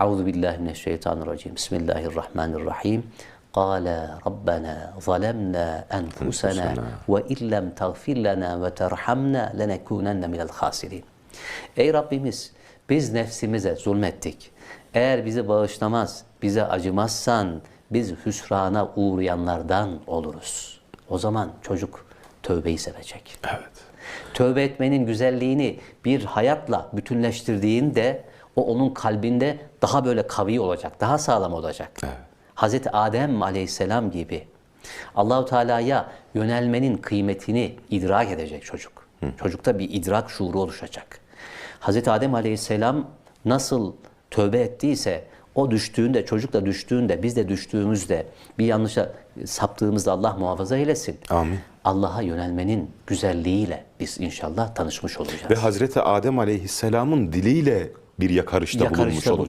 Euzu billahi mineşşeytanirracim. Bismillahirrahmanirrahim. Rabbena zalemna enfusena ve illem tagfir lana ve terhamna lenekunenne minel hasirin. Ey Rabbimiz biz nefsimize zulmettik. Eğer bizi bağışlamaz, bize acımazsan biz hüsrana uğrayanlardan oluruz. O zaman çocuk tövbeyi sevecek. Evet. Tövbe etmenin güzelliğini bir hayatla bütünleştirdiğinde o onun kalbinde daha böyle kavi olacak, daha sağlam olacak. Evet. Hazreti Adem Aleyhisselam gibi Allahu Teala'ya yönelmenin kıymetini idrak edecek çocuk. Çocukta bir idrak şuuru oluşacak. Hazreti Adem Aleyhisselam nasıl tövbe ettiyse o düştüğünde, çocuk da düştüğünde, biz de düştüğümüzde bir yanlışa saptığımızda Allah muhafaza eylesin. Amin. Allah'a yönelmenin güzelliğiyle biz inşallah tanışmış olacağız. Ve Hazreti Adem Aleyhisselam'ın diliyle bir yakarışta, Yakarışta bulunmuş olacağız.